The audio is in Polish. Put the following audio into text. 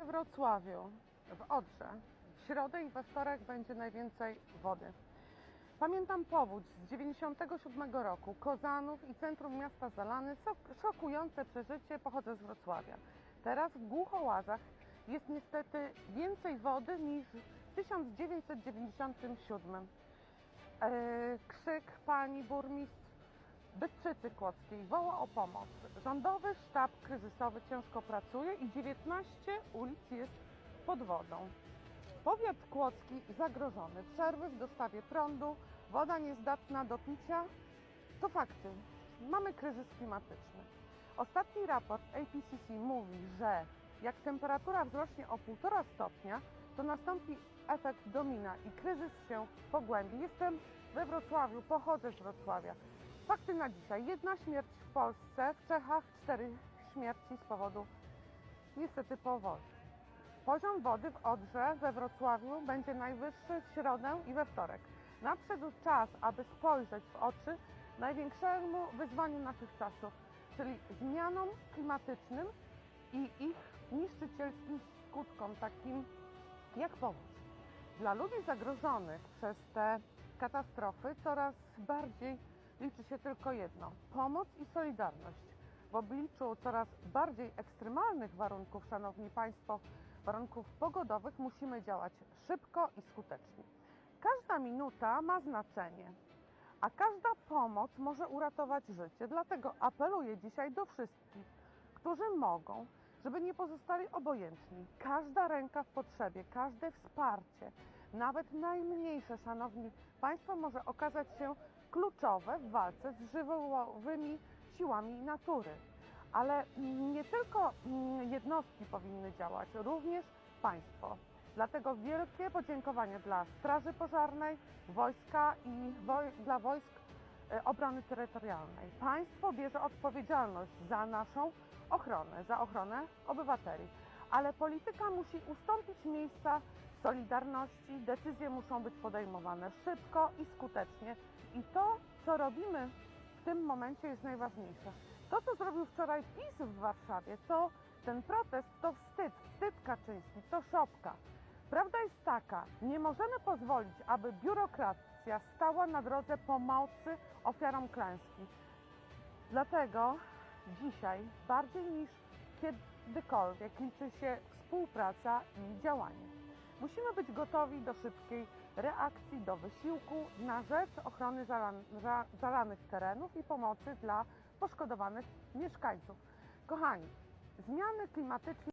We Wrocławiu, w Odrze, w środę i we wtorek będzie najwięcej wody. Pamiętam powódź z 97 roku, Kozanów i centrum miasta zalany, szokujące przeżycie, pochodzę z Wrocławia. Teraz w Głuchołazach jest niestety więcej wody niż w 1997. E, Krzyk pani burmistrz Bystrzycy Kłodzkiej woła o pomoc. Rządowy sztab kryzysowy ciężko pracuje i 19 ulic jest pod wodą. Powiat kłodzki zagrożony. Przerwy w dostawie prądu, woda niezdatna do picia. To fakty. Mamy kryzys klimatyczny. Ostatni raport APCC mówi, że jak temperatura wzrośnie o 1,5 stopnia, to nastąpi efekt domina i kryzys się pogłębi. Jestem we Wrocławiu, pochodzę z Wrocławia. Fakty na dzisiaj. Jedna śmierć w Polsce, w Czechach cztery śmierci z powodu niestety powodzi. Poziom wody w Odrze we Wrocławiu będzie najwyższy w środę i we wtorek. Nadszedł czas, aby spojrzeć w oczy największemu wyzwaniu naszych czasów, czyli zmianom klimatycznym i ich niszczycielskim skutkom, takim jak powódź. Dla ludzi zagrożonych przez te katastrofy coraz bardziej liczy się tylko jedno pomoc i solidarność. W obliczu coraz bardziej ekstremalnych warunków, Szanowni Państwo, warunków pogodowych musimy działać szybko i skutecznie. Każda minuta ma znaczenie, a każda pomoc może uratować życie. Dlatego apeluję dzisiaj do wszystkich, którzy mogą, żeby nie pozostali obojętni. Każda ręka w potrzebie, każde wsparcie, nawet najmniejsze, Szanowni Państwo, może okazać się kluczowe w walce z żywiołowymi siłami natury. Ale nie tylko jednostki powinny działać, również państwo. Dlatego wielkie podziękowanie dla Straży Pożarnej, wojska i woj- dla wojsk e, obrony terytorialnej. Państwo bierze odpowiedzialność za naszą ochronę, za ochronę obywateli, ale polityka musi ustąpić miejsca solidarności, decyzje muszą być podejmowane szybko i skutecznie i to, co robimy w tym momencie jest najważniejsze. To, co zrobił wczoraj PiS w Warszawie, to ten protest to wstyd, wstyd Kaczyński, to szopka. Prawda jest taka, nie możemy pozwolić, aby biurokracja stała na drodze pomocy ofiarom klęski. Dlatego dzisiaj bardziej niż kiedykolwiek liczy się współpraca i działanie. Musimy być gotowi do szybkiej reakcji, do wysiłku na rzecz ochrony zalan- za- zalanych terenów i pomocy dla poszkodowanych mieszkańców. Kochani, zmiany klimatyczne